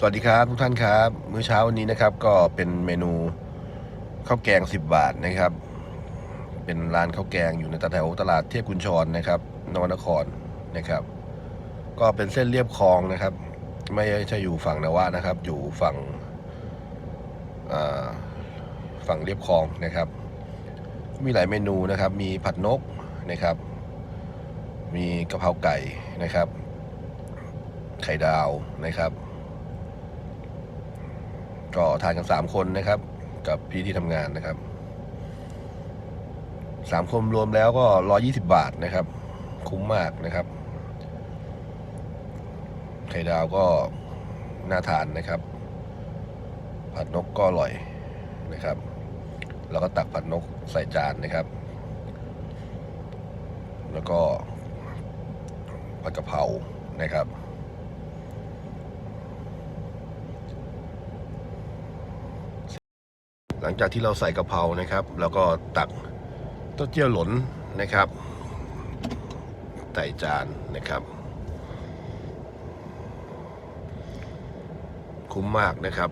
สวัสดีครับทุกท่านครับมื้อเช้าวันนี้นะครับ ก็เป็นเมนูข้าวแกง 10 บาทนะครับ เป็นร้านข้าวแกงอยู่ในตแถวตลาดเทพกุญชรนะครับนวนครนะครับ ก็เป็นเส้นเรียบคลองนะครับ ไม่ใช่อยู่ฝั่งนวะนะครับ อยู่ฝั่งฝั่งเรียบคลองนะครับ มีหลายเมนูนะครับ มีผัดนกนะครับ มีกะเพราไก่นะครับ ไข่ดาวนะครับ ก็ทานกันสามคนนะครับ กับพี่ที่ทำงานนะครับสามคนรวมแล้วก็ร้อยี่สิบาทนะครับ คุ้มมากนะครับ ไข่ดาวก็น่าทานนะครับ ผัดนกก็อร่อยนะครับ แล้วก็ตักผัดนกใส่จานนะครับ แล้วก็ผัดกะเพรานะครับ หลังจากที่เราใส่กะเพรานะครับ แล้วก็ตักเต้าเจี้ยวหลนนะครับ ใส่จานนะครับ คุ้มมากนะครับ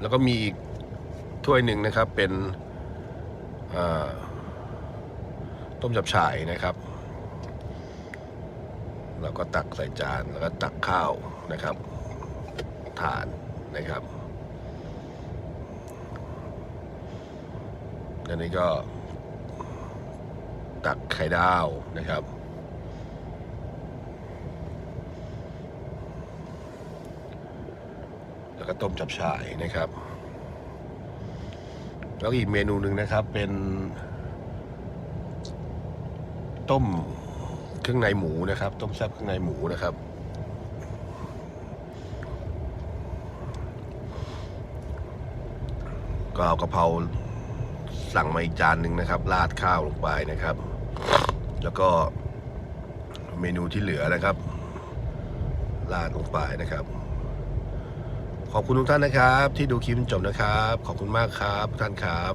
แล้วก็มีอีกถ้วยหนึ่งนะครับเป็นต้มจับฉ่ายนะครับแล้วก็ตักใส่จานแล้วก็ตักข้าวนะครับ ทานนะครับ อันนี้ก็ ตักไข่ดาวนะครับ แล้วก็ต้มจับฉ่ายนะครับ แล้วอีกเมนูหนึ่งนะครับเป็น ต้มเครื่องในหมูนะครับ ต้มแซ่บเครื่องในหมูนะครับก็เอากะเพรา สั่งมาอีกจานหนึ่งนะครับ ราดข้าวลงไปนะครับ แล้วก็เมนูที่เหลือนะครับราดลงไปนะครับ ขอบคุณทุกท่านนะครับ ที่ดูคลิปจบนะครับ ขอบคุณมากครับทุกท่านครับ